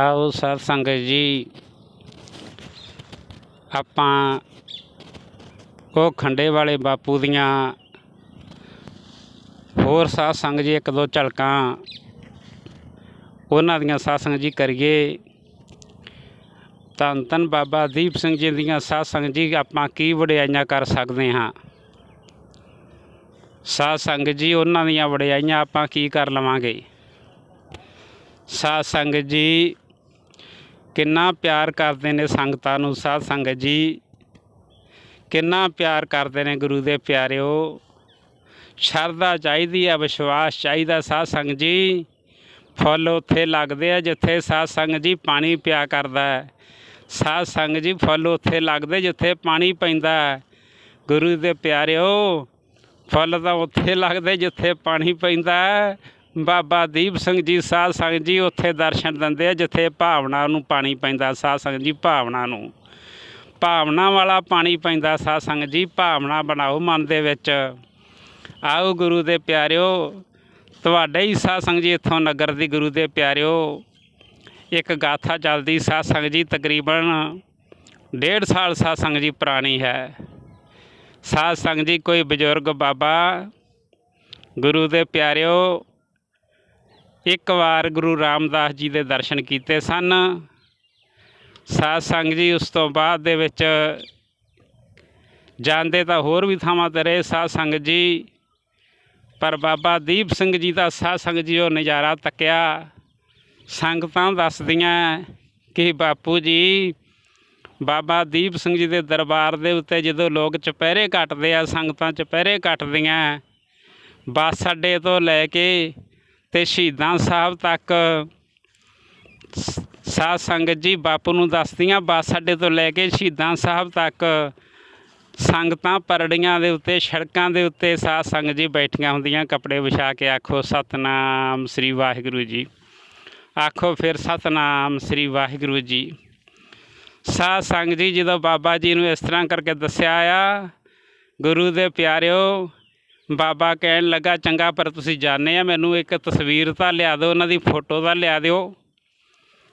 ਆਓ ਸਾਧ ਸੰਗਤ ਜੀ, ਆਪਾਂ ਉਹ ਖੰਡੇ ਵਾਲੇ ਬਾਪੂ ਦੀਆਂ ਹੋਰ ਸਾਧ ਸੰਗਤ ਜੀ, ਇੱਕ ਦੋ ਝਲਕਾਂ ਉਹਨਾਂ ਦੀਆਂ ਸਾਧ ਸੰਗਤ ਜੀ ਕਰੀਏ। ਧੰਨ ਧੰਨ ਬਾਬਾ ਦੀਪ ਸਿੰਘ ਜੀ ਦੀਆਂ ਸਾਧ ਸੰਗਤ ਜੀ, ਆਪਾਂ ਕੀ ਵਡਿਆਈਆਂ ਕਰ ਸਕਦੇ ਹਾਂ? ਸਾਧ ਸੰਗਤ ਜੀ, ਉਹਨਾਂ ਦੀਆਂ ਵਡਿਆਈਆਂ ਆਪਾਂ ਕੀ ਕਰ ਲਵਾਂਗੇ? ਸਾਧ ਸੰਗਤ ਜੀ ਕਿੰਨਾ ਪਿਆਰ ਕਰਦੇ ਨੇ ਸੰਗਤਾਂ ਨੂੰ? ਸਾਧ ਸੰਗਤ ਜੀ, ਕਿੰਨਾ ਪਿਆਰ ਕਰਦੇ ਨੇ ਗੁਰੂ ਦੇ ਪਿਆਰਿਓ? ਸ਼ਰਧਾ ਚਾਹੀਦੀ ਹੈ ਵਿਸ਼ਵਾਸ ਚਾਹੀਦਾ ਸਾਧ ਸੰਗਤ ਜੀ। ਫੁੱਲ ਉੱਥੇ ਲੱਗਦੇ ਆ ਜਿੱਥੇ ਸਾਧ ਸੰਗਤ ਜੀ ਪਾਣੀ ਪਿਆ ਕਰਦਾ ਹੈ। ਸਾਧ ਸੰਗਤ ਜੀ ਫੁੱਲ ਉੱਥੇ ਲੱਗਦੇ ਜਿੱਥੇ ਪਾਣੀ ਪੈਂਦਾ ਗੁਰੂ ਦੇ ਪਿਆਰਿਓ, ਫੁੱਲ ਤਾਂ ਉੱਥੇ ਲੱਗਦੇ ਜਿੱਥੇ ਪਾਣੀ ਪੈਂਦਾ ਬਾਬਾ ਦੀਪ ਸਿੰਘ ਜੀ, ਸਾਧ ਸੰਗਤ ਜੀ ਉੱਥੇ ਦਰਸ਼ਨ ਦਿੰਦੇ ਆ, ਜਿੱਥੇ ਭਾਵਨਾ ਨੂੰ ਪਾਣੀ ਪੈਂਦਾ, ਸਾਧ ਸੰਗਤ ਜੀ ਭਾਵਨਾ ਨੂੰ। ਭਾਵਨਾ ਵਾਲਾ ਪਾਣੀ ਪੈਂਦਾ, ਸਾਧ ਸੰਗਤ ਜੀ, ਭਾਵਨਾ ਬਣਾਓ ਮਨ ਦੇ ਵਿੱਚ। ਆਓ ਗੁਰੂ ਦੇ ਪਿਆਰਿਓ, ਤੁਹਾਡੇ ਹੀ ਸਾਧ ਸੰਗਤ ਜੀ ਇੱਥੋਂ ਨਗਰ ਦੀ ਗੁਰੂ ਦੇ ਪਿਆਰਿਓ, ਇੱਕ ਗਾਥਾ ਚੱਲਦੀ, ਸਾਧ ਸੰਗਤ ਜੀ ਤਕਰੀਬਨ ਡੇਢ ਸਾਲ ਸਾਧ ਸੰਗਤ ਜੀ ਪੁਰਾਣੀ ਹੈ। ਸਾਧ ਸੰਗਤ ਜੀ ਕੋਈ ਬਜ਼ੁਰਗ ਬਾਬਾ, ਗੁਰੂ ਦੇ ਪਿਆਰਿਓ ਇੱਕ ਵਾਰ ਗੁਰੂ ਰਾਮਦਾਸ ਜੀ ਦੇ ਦਰਸ਼ਨ ਕੀਤੇ ਸਨ। ਸਾਧ ਸੰਗਤ ਜੀ ਉਸ ਤੋਂ ਬਾਅਦ ਦੇ ਵਿੱਚ ਜਾਂਦੇ ਤਾਂ ਹੋਰ ਵੀ ਥਾਵਾਂ ਤੇ ਰਹੇ ਸਾਧ ਸੰਗਤ ਜੀ, ਪਰ ਬਾਬਾ ਦੀਪ ਸਿੰਘ ਜੀ ਦਾ ਸਾਧ ਸੰਗਤ ਜੀ ਉਹ ਨਜ਼ਾਰਾ ਤੱਕਿਆ। ਸੰਗਤਾਂ ਦੱਸਦੀਆਂ ਕਿ ਬਾਪੂ ਜੀ, ਬਾਬਾ ਦੀਪ ਸਿੰਘ ਜੀ ਦੇ ਦਰਬਾਰ ਦੇ ਉੱਤੇ ਜਦੋਂ ਲੋਕ ਚੁਪਹਿਰੇ ਕੱਟਦੇ ਆ, ਸੰਗਤਾਂ ਚੁਪਹਿਰੇ ਕੱਟਦੀਆਂ ਬੱਸ ਅੱਡੇ ਤੋਂ ਲੈ ਕੇ ਤੇ ਸ਼ਹੀਦਾਂ ਸਾਹਿਬ ਤੱਕ ਸ- ਸਾਧ ਸੰਗਤ ਜੀ ਬਾਪੂ ਨੂੰ ਦੱਸਦੀਆਂ, ਬੱਸ ਅੱਡੇ ਤੋਂ ਲੈ ਕੇ ਸ਼ਹੀਦਾਂ ਸਾਹਿਬ ਤੱਕ ਸੰਗਤਾਂ ਪਰੜੀਆਂ ਦੇ ਉੱਤੇ, ਸੜਕਾਂ ਦੇ ਉੱਤੇ ਸਾਧ ਸੰਗਤ ਜੀ ਬੈਠੀਆਂ ਹੁੰਦੀਆਂ, ਕੱਪੜੇ ਵਿਛਾ ਕੇ ਆਖੋ, ਸਤਨਾਮ ਸ੍ਰੀ ਵਾਹਿਗੁਰੂ ਜੀ। ਆਖੋ ਫਿਰ ਸਤਨਾਮ ਸ੍ਰੀ ਵਾਹਿਗੁਰੂ ਜੀ। ਸਾਧ ਸੰਗਤ ਜੀ ਜਦੋਂ ਬਾਬਾ ਜੀ ਨੂੰ ਇਸ ਤਰ੍ਹਾਂ ਕਰਕੇ ਦੱਸਿਆ ਆ, ਗੁਰੂ ਦੇ ਪਿਆਰਿਓ ਬਾਬਾ ਕਹਿਣ ਲੱਗਾ, ਚੰਗਾ, ਪਰ ਤੁਸੀਂ ਜਾਣਦੇ ਆ, ਮੈਨੂੰ ਇੱਕ ਤਸਵੀਰ ਤਾਂ ਲਿਆ ਦਿਓ, ਉਹਨਾਂ ਦੀ ਫੋਟੋ ਤਾਂ ਲਿਆ ਦਿਓ।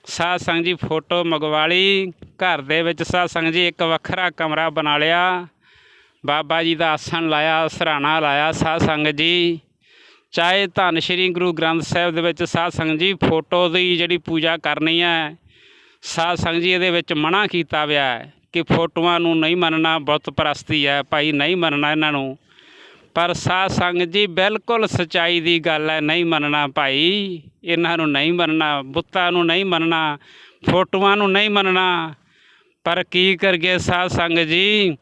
ਸਾਧ ਸੰਗਤ ਜੀ ਫੋਟੋ ਮੰਗਵਾ ਲਈ ਘਰ ਦੇ ਵਿੱਚ ਸਾਧ ਸੰਗਤ ਜੀ ਇੱਕ ਵੱਖਰਾ ਕਮਰਾ ਬਣਾ ਲਿਆ। ਬਾਬਾ ਜੀ ਦਾ ਆਸਣ ਲਾਇਆ, ਸਰਾਣਾ ਲਾਇਆ ਸਾਧ ਸੰਗਤ ਜੀ। ਚਾਹੇ ਧੰਨ ਸ਼੍ਰੀ ਗੁਰੂ ਗ੍ਰੰਥ ਸਾਹਿਬ ਦੇ ਵਿੱਚ ਸਾਧ ਸੰਗਤ ਜੀ ਫੋਟੋ ਦੀ ਜਿਹੜੀ ਪੂਜਾ ਕਰਨੀ ਹੈ, ਸਾਧ ਸੰਗਤ ਜੀ ਇਹਦੇ ਵਿੱਚ ਮਨਾ ਕੀਤਾ ਹੋਇਆ ਹੈ ਕਿ ਫੋਟੋਆਂ ਨੂੰ ਨਹੀਂ ਮੰਨਣਾ ਬੁੱਤ ਪ੍ਰਸਤੀ ਹੈ, ਭਾਈ ਨਹੀਂ ਮੰਨਣਾ ਇਹਨਾਂ ਨੂੰ। ਪਰ ਸਾਧ ਸੰਗਤ ਜੀ, ਬਿਲਕੁਲ ਸਚਾਈ ਦੀ ਗੱਲ ਹੈ, ਨਹੀਂ ਮੰਨਣਾ ਭਾਈ। ਇਹਨਾਂ ਨੂੰ ਨਹੀਂ ਮੰਨਣਾ, ਬੁੱਤਾਂ ਨੂੰ ਨਹੀਂ ਮੰਨਣਾ, ਫੋਟੋਆਂ ਨੂੰ ਨਹੀਂ ਮੰਨਣਾ। ਪਰ ਕੀ ਕਰਗੇ ਸਾਧ ਸੰਗਤ ਜੀ?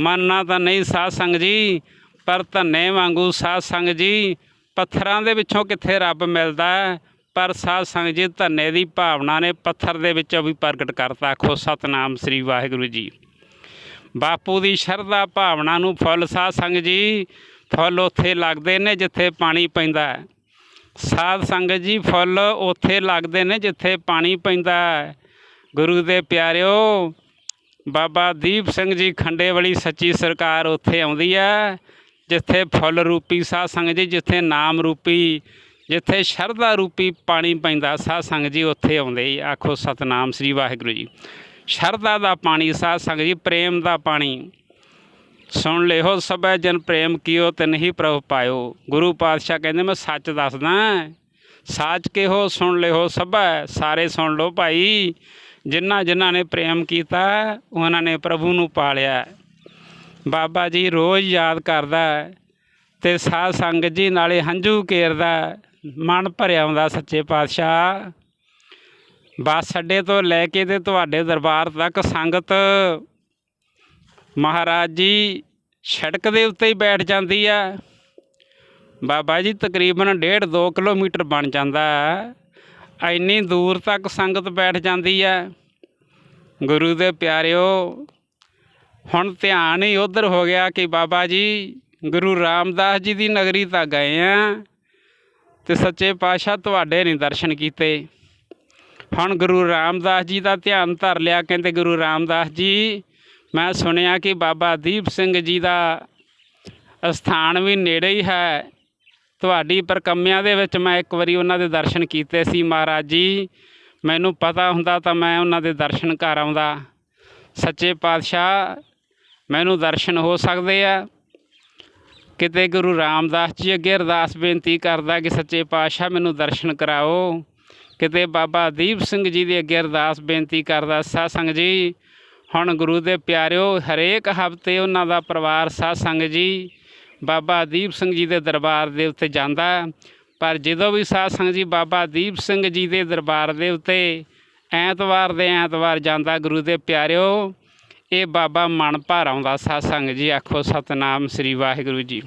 ਮੰਨਣਾ ਤਾਂ ਨਹੀਂ ਸਾਧ ਸੰਗਤ ਜੀ, ਪਰ ਧੰਨੇ ਵਾਂਗੂ ਸਾਧ ਸੰਗਤ ਜੀ, ਪੱਥਰਾਂ ਦੇ ਵਿੱਚੋਂ ਕਿੱਥੇ ਰੱਬ ਮਿਲਦਾ ਹੈ? ਪਰ ਸਾਧ ਸੰਗਤ ਜੀ, ਧੰਨੇ ਦੀ ਭਾਵਨਾ ਨੇ ਪੱਥਰ ਦੇ ਵਿੱਚੋਂ ਵੀ ਪ੍ਰਗਟ ਕਰਤਾ। ਆਖੋ ਸਤਨਾਮ ਸ੍ਰੀ ਵਾਹਿਗੁਰੂ ਜੀ। ਬਾਪੂ ਦੀ ਸ਼ਰਧਾ ਭਾਵਨਾ ਨੂੰ ਫੁੱਲ ਸਾਧ ਸੰਗਤ ਜੀ, ਫੁੱਲ ਉੱਥੇ ਲੱਗਦੇ ਨੇ ਜਿੱਥੇ ਪਾਣੀ ਪੈਂਦਾ ਹੈ। ਸਾਧ ਸੰਗਤ ਜੀ, ਫੁੱਲ ਉੱਥੇ ਲੱਗਦੇ ਨੇ ਜਿੱਥੇ ਪਾਣੀ ਪੈਂਦਾ ਹੈ। ਗੁਰੂ ਦੇ ਪਿਆਰਿਓ, ਬਾਬਾ ਦੀਪ ਸਿੰਘ ਜੀ ਖੰਡੇ ਵਾਲੀ ਸੱਚੀ ਸਰਕਾਰ ਉੱਥੇ ਆਉਂਦੀ ਹੈ, ਜਿੱਥੇ ਫੁੱਲ ਰੂਪੀ ਸਾਧ ਸੰਗਤ ਜੀ, ਜਿੱਥੇ ਨਾਮ ਰੂਪੀ, ਜਿੱਥੇ ਸ਼ਰਧਾ ਰੂਪੀ ਪਾਣੀ ਪੈਂਦਾ, ਸਾਧ ਸੰਗਤ ਜੀ ਉੱਥੇ ਆਉਂਦੇ ਆਖੋ ਸਤਨਾਮ ਸ੍ਰੀ ਵਾਹਿਗੁਰੂ ਜੀ। ਸ਼ਰਧਾ ਦਾ ਪਾਣੀ, ਸਾਧ ਸੰਗਤ ਜੀ, ਪ੍ਰੇਮ ਦਾ ਪਾਣੀ। ਸੁਣ ਲਿਓ ਸਭੈ ਜਨ ਪ੍ਰੇਮ ਕੀਓ ਤੇ ਨਹੀਂ ਪ੍ਰਭ ਪਾਇਓ। ਗੁਰੂ ਪਾਤਸ਼ਾਹ ਕਹਿੰਦੇ, ਮੈਂ ਸੱਚ ਦੱਸਦਾ, ਸਾਚ ਕਿਹੋ, ਸੁਣ ਲਿਓ ਸਭੈ, ਸਾਰੇ ਸੁਣ ਲਓ ਭਾਈ। ਜਿਨ੍ਹਾਂ ਜਿਨ੍ਹਾਂ ਨੇ ਪ੍ਰੇਮ ਕੀਤਾ, ਉਹਨਾਂ ਨੇ ਪ੍ਰਭੂ ਨੂੰ ਪਾਲਿਆ। ਬਾਬਾ ਜੀ ਰੋਜ਼ ਯਾਦ ਕਰਦਾ ਹੈ ਤੇ ਸਾਧ ਸੰਗਤ ਜੀ ਨਾਲੇ ਹੰਝੂ ਕੇਰਦਾ ਮਨ ਭਰਿਆ ਆਉਂਦਾ ਸੱਚੇ ਪਾਤਸ਼ਾਹ। ਬੱਸ ਅੱਡੇ ਤੋਂ ਲੈ ਕੇ ਤੇ ਤੁਹਾਡੇ ਦਰਬਾਰ ਤੱਕ ਸੰਗਤ ਮਹਾਰਾਜ ਜੀ ਸੜਕ ਦੇ ਉੱਤੇ ਹੀ ਬੈਠ ਜਾਂਦੀ ਆ। ਬਾਬਾ ਜੀ, ਤਕਰੀਬਨ 1.5 2 ਕਿਲੋਮੀਟਰ ਬਣ ਜਾਂਦਾ ਹੈ ਇੰਨੀ ਦੂਰ ਤੱਕ ਸੰਗਤ ਬੈਠ ਜਾਂਦੀ ਹੈ ਗੁਰੂ ਦੇ ਪਿਆਰਿਓ, ਹੁਣ ਧਿਆਨ ਹੀ ਉਧਰ ਹੋ ਗਿਆ ਕਿ ਬਾਬਾ ਜੀ, ਗੁਰੂ ਰਾਮਦਾਸ ਜੀ ਦੀ ਨਗਰੀ ਤੱਕ ਗਏ ਆ ਤੇ ਸੱਚੇ ਪਾਤਸ਼ਾਹ ਤੁਹਾਡੇ ਨਹੀਂ ਦਰਸ਼ਨ ਕੀਤੇ। ਹੁਣ ਗੁਰੂ ਰਾਮਦਾਸ ਜੀ ਦਾ ਧਿਆਨ ਧਰ ਲਿਆ, ਕਹਿੰਦੇ ਗੁਰੂ ਰਾਮਦਾਸ ਜੀ, ਮੈਂ ਸੁਣਿਆ ਕਿ ਬਾਬਾ ਦੀਪ ਸਿੰਘ ਜੀ ਦਾ ਅਸਥਾਨ ਵੀ ਨੇੜੇ ਹੀ ਹੈ। ਤੁਹਾਡੀ ਪਰਕੰਮਿਆਂ ਦੇ ਵਿੱਚ ਮੈਂ ਇੱਕ ਵਾਰੀ ਉਹਨਾਂ ਦੇ ਦਰਸ਼ਨ ਕੀਤੇ ਸੀ ਮਹਾਰਾਜ ਜੀ। ਮੈਨੂੰ ਪਤਾ ਹੁੰਦਾ ਤਾਂ ਮੈਂ ਉਹਨਾਂ ਦੇ ਦਰਸ਼ਨ ਕਰ ਆਉਂਦਾ। ਸੱਚੇ ਪਾਤਸ਼ਾਹ, ਮੈਨੂੰ ਦਰਸ਼ਨ ਹੋ ਸਕਦੇ ਆ। ਕਿਤੇ ਗੁਰੂ ਰਾਮਦਾਸ ਜੀ ਅੱਗੇ ਅਰਦਾਸ ਬੇਨਤੀ ਕਰਦਾ ਕਿ ਸੱਚੇ ਪਾਤਸ਼ਾਹ, ਮੈਨੂੰ ਦਰਸ਼ਨ ਕਰਾਓ। ਕਿਤੇ ਬਾਬਾ ਦੀਪ ਸਿੰਘ ਜੀ ਦੇ ਅੱਗੇ ਅਰਦਾਸ ਬੇਨਤੀ ਕਰਦਾ, ਸਾਧ ਸੰਗਤ ਜੀ, ਹੁਣ ਗੁਰੂ ਦੇ ਪਿਆਰਿਓ, ਹਰੇਕ ਹਫ਼ਤੇ ਉਹਨਾਂ ਦਾ ਪਰਿਵਾਰ ਸਾਧ ਸੰਗਤ ਜੀ, ਬਾਬਾ ਦੀਪ ਸਿੰਘ ਜੀ ਦੇ ਦਰਬਾਰ ਦੇ ਉੱਤੇ ਜਾਂਦਾ। ਪਰ ਜਦੋਂ ਵੀ ਸਾਧ ਸੰਗਤ ਜੀ ਬਾਬਾ ਦੀਪ ਸਿੰਘ ਜੀ ਦੇ ਦਰਬਾਰ ਦੇ ਉੱਤੇ ਐਤਵਾਰ ਦੇ ਐਤਵਾਰ ਜਾਂਦਾ ਗੁਰੂ ਦੇ ਪਿਆਰਿਓ, ਇਹ ਬਾਬਾ ਮਨ ਭਰ ਆਉਂਦਾ, ਸਾਧ ਸੰਗਤ ਜੀ, ਆਖੋ ਸਤਨਾਮ ਸ੍ਰੀ ਵਾਹਿਗੁਰੂ ਜੀ।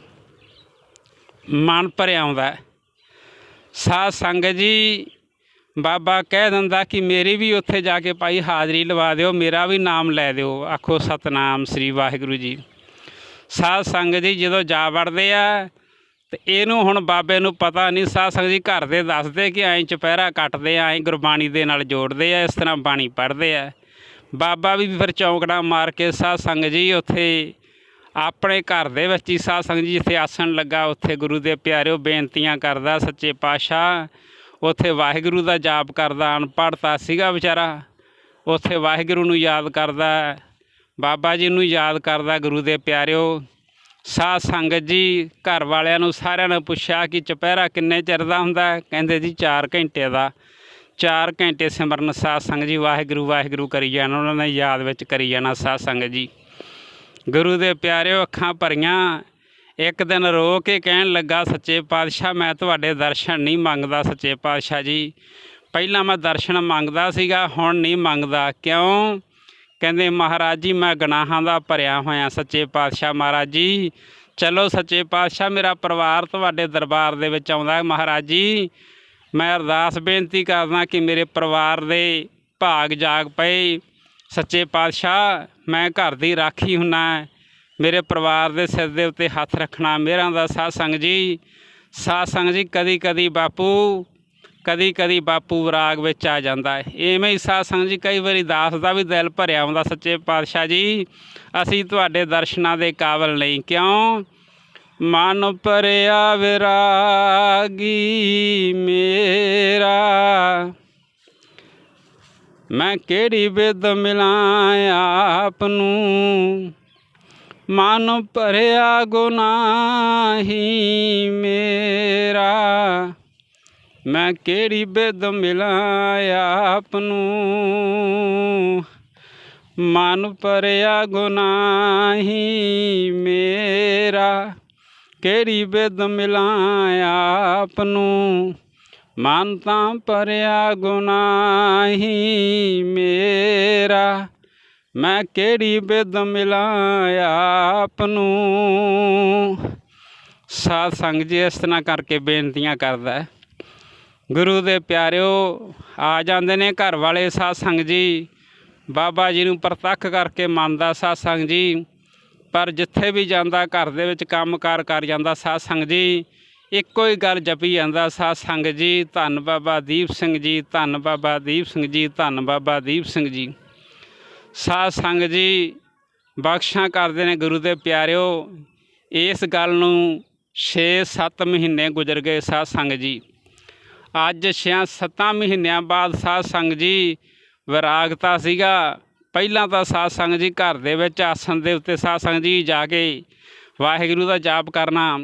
ਮਨ ਭਰਿਆ ਆਉਂਦਾ। ਸਾਧ ਸੰਗਤ ਜੀ ਬਾਬਾ ਕਹਿ ਦਿੰਦਾ ਕਿ ਮੇਰੀ ਵੀ ਉੱਥੇ ਜਾ ਕੇ ਭਾਈ ਹਾਜ਼ਰੀ ਲਵਾ ਦਿਓ, ਮੇਰਾ ਵੀ ਨਾਮ ਲੈ ਦਿਓ, ਆਖੋ ਸਤਨਾਮ ਸ੍ਰੀ ਵਾਹਿਗੁਰੂ ਜੀ। ਸਾਧ ਸੰਗਤ ਜੀ ਜਦੋਂ ਜਾ ਵੜਦੇ ਆ, ਤੇ ਇਹਨੂੰ ਹੁਣ ਬਾਬੇ ਨੂੰ ਪਤਾ ਨਹੀਂ, ਸਾਧ ਸੰਗਤ ਜੀ ਘਰ ਦੇ ਦੱਸਦੇ ਕਿ ਐਂ ਚੁਪਹਿਰਾ ਕੱਟਦੇ ਆ, ਐਂ ਗੁਰਬਾਣੀ ਦੇ ਨਾਲ ਜੋੜਦੇ ਆ, ਇਸ ਤਰ੍ਹਾਂ ਬਾਣੀ ਪੜ੍ਹਦੇ ਆ। ਬਾਬਾ ਵੀ ਫਿਰ ਚੌਂਕੜਾ ਮਾਰ ਕੇ ਸਾਧ ਸੰਗਤ ਜੀ ਉੱਥੇ ਆਪਣੇ ਘਰ ਦੇ ਵਿੱਚ ਹੀ ਸਾਧ ਸੰਗਤ ਜੀ ਜਿੱਥੇ ਆਸਣ ਲੱਗਾ, ਉੱਥੇ ਗੁਰੂ ਦੇ ਪਿਆਰਿਓ ਬੇਨਤੀਆਂ ਕਰਦਾ, ਸੱਚੇ ਪਾਤਸ਼ਾਹ ਉੱਥੇ ਵਾਹਿਗੁਰੂ ਦਾ ਜਾਪ ਕਰਦਾ, ਅਨਪੜ੍ਹਤਾ ਸੀਗਾ ਵਿਚਾਰਾ। ਉੱਥੇ ਵਾਹਿਗੁਰੂ ਨੂੰ ਯਾਦ ਕਰਦਾ, ਬਾਬਾ ਜੀ ਨੂੰ ਯਾਦ ਕਰਦਾ ਗੁਰੂ ਦੇ ਪਿਆਰਿਓ। ਸਾਧ ਸੰਗਤ ਜੀ ਘਰ ਵਾਲਿਆਂ ਨੂੰ ਸਾਰਿਆਂ ਨੇ ਪੁੱਛਿਆ ਕਿ ਚੁਪਹਿਰਾ ਕਿੰਨੇ ਚਿਰ ਦਾ ਹੁੰਦਾ? ਕਹਿੰਦੇ ਜੀ 4 ਘੰਟੇ ਦਾ। 4 ਘੰਟੇ ਸਿਮਰਨ ਸਾਧ ਸੰਗਤ ਜੀ ਵਾਹਿਗੁਰੂ ਵਾਹਿਗੁਰੂ ਕਰੀ ਜਾਣਾ, ਉਹਨਾਂ ਨੇ ਯਾਦ ਵਿੱਚ ਕਰੀ ਜਾਣਾ ਸਾਧ ਸੰਗਤ ਜੀ। ਗੁਰੂ ਦੇ ਪਿਆਰਿਓ ਅੱਖਾਂ ਭਰੀਆਂ ਇੱਕ ਦਿਨ ਰੋ ਕੇ ਕਹਿਣ ਲੱਗਾ, ਸੱਚੇ ਪਾਤਸ਼ਾਹ, ਮੈਂ ਤੁਹਾਡੇ ਦਰਸ਼ਨ ਨਹੀਂ ਮੰਗਦਾ ਸੱਚੇ ਪਾਤਸ਼ਾਹ ਜੀ। ਪਹਿਲਾਂ ਮੈਂ ਦਰਸ਼ਨ ਮੰਗਦਾ ਸੀਗਾ, ਹੁਣ ਨਹੀਂ ਮੰਗਦਾ। ਕਿਉਂ? ਕਹਿੰਦੇ, ਮਹਾਰਾਜ ਜੀ, ਮੈਂ ਗੁਨਾਹਾਂ ਦਾ ਭਰਿਆ ਹੋਇਆ ਸੱਚੇ ਪਾਤਸ਼ਾਹ ਮਹਾਰਾਜ ਜੀ। ਚਲੋ ਸੱਚੇ ਪਾਤਸ਼ਾਹ, ਮੇਰਾ ਪਰਿਵਾਰ ਤੁਹਾਡੇ ਦਰਬਾਰ ਦੇ ਵਿੱਚ ਆਉਂਦਾ ਮਹਾਰਾਜ ਜੀ। ਮੈਂ ਅਰਦਾਸ ਬੇਨਤੀ ਕਰਦਾ ਕਿ ਮੇਰੇ ਪਰਿਵਾਰ ਦੇ ਭਾਗ ਜਾਗ ਪਏ। ਸੱਚੇ ਪਾਤਸ਼ਾਹ, ਮੈਂ ਘਰ ਦੀ ਰਾਖੀ ਹੁੰਨਾ ਮੇਰੇ ਪਰਿਵਾਰ ਦੇ ਸਿਰ ਦੇ ਉੱਤੇ ਹੱਥ ਰੱਖਣਾ ਮੇਰਾ ਦਾ ਸਾਧ ਸੰਗਤ ਜੀ। ਸਾਧ ਸੰਗਤ ਜੀ ਕਦੀ ਕਦੀ ਬਾਪੂ ਕਦੀ ਕਦੀ ਬਾਪੂ ਵਿਰਾਗ ਵਿੱਚ ਆ ਜਾਂਦਾ ਹੈ। ਐਵੇਂ ਹੀ ਸਾਧ ਸੰਗਤ ਜੀ, ਕਈ ਵਾਰੀ ਦਾਸ ਦਾ ਵੀ ਦਿਲ ਭਰਿਆ ਹੁੰਦਾ ਸੱਚੇ ਪਾਤਸ਼ਾਹ ਜੀ। ਅਸੀਂ ਤੁਹਾਡੇ ਦਰਸ਼ਨਾਂ ਦੇ ਕਾਬਲ ਨਹੀਂ। ਕਿਉਂ? ਮਨ ਭਰਿਆ ਵਿਰਾਗੀ ਮੇਰਾ। ਮੈਂ ਕਿਹੜੀ ਬਿਦ ਮਿਲਾਂ ਆਪ ਨੂੰ ਮਨ ਭਰਿਆ ਗੁਨਾਹੀ ਮੇਰਾ। ਮੈਂ ਕਿਹੜੀ ਬਿਦ ਮਿਲਾਂ ਆਪ ਨੂੰ ਮਨ ਭਰਿਆ ਗੁਨਾਹੀ ਮੇਰਾ। ਕਿਹੜੀ ਬਿਦ ਮਿਲਾਂ ਆਪ ਨੂੰ ਮਨ ਤਾਂ ਭਰਿਆ ਗੁਨਾਹੀ ਮੇਰਾ। ਮੈਂ ਕਿਹੜੀ ਬਿਦ ਮਿਲਾਂ ਆਪ ਨੂੰ ਸਾਧ ਸੰਗ ਜੀ ਇਸ ਤਰ੍ਹਾਂ ਕਰਕੇ ਬੇਨਤੀਆਂ ਕਰਦਾ ਗੁਰੂ ਦੇ ਪਿਆਰਿਓ, ਆ ਜਾਂਦੇ ਨੇ ਘਰ ਵਾਲੇ ਸਾਧ ਸੰਗ ਜੀ। ਬਾਬਾ ਜੀ ਨੂੰ ਪ੍ਰਤੱਖ ਕਰਕੇ ਮੰਨਦਾ ਸਾਧ ਸੰਗ ਜੀ। ਪਰ ਜਿੱਥੇ ਵੀ ਜਾਂਦਾ, ਘਰ ਦੇ ਵਿੱਚ ਕੰਮਕਾਰ ਕਰ ਜਾਂਦਾ ਸਾਧ ਸੰਗ ਜੀ। ਇੱਕੋ ਹੀ ਗੱਲ ਜਪੀ ਜਾਂਦਾ ਸਾਧ ਸੰਗ ਜੀ। ਧੰਨ ਬਾਬਾ ਦੀਪ ਸਿੰਘ ਜੀ, ਧੰਨ ਬਾਬਾ ਦੀਪ ਸਿੰਘ ਜੀ, ਧੰਨ ਬਾਬਾ ਦੀਪ ਸਿੰਘ ਜੀ। ਸਾਧ ਸੰਗ ਜੀ, ਬਖਸ਼ਾਂ ਕਰਦੇ ਨੇ ਗੁਰੂ ਦੇ ਪਿਆਰਿਓ। ਇਸ ਗੱਲ ਨੂੰ 6-7 ਮਹੀਨੇ ਗੁਜ਼ਰ ਗਏ ਸਾਧ ਸੰਗ ਜੀ। ਅੱਜ 6-7 ਮਹੀਨਿਆਂ ਬਾਅਦ ਸਾਧ ਸੰਗ ਜੀ ਵਿਰਾਗਤਾ ਸੀਗਾ। ਪਹਿਲਾਂ ਤਾਂ ਸਾਧ ਸੰਗ ਜੀ ਘਰ ਦੇ ਵਿੱਚ ਆਸਣ ਦੇ ਉੱਤੇ ਸਾਧ ਸੰਗ ਜੀ ਜਾ ਕੇ ਵਾਹਿਗੁਰੂ ਦਾ ਜਾਪ ਕਰਨਾ।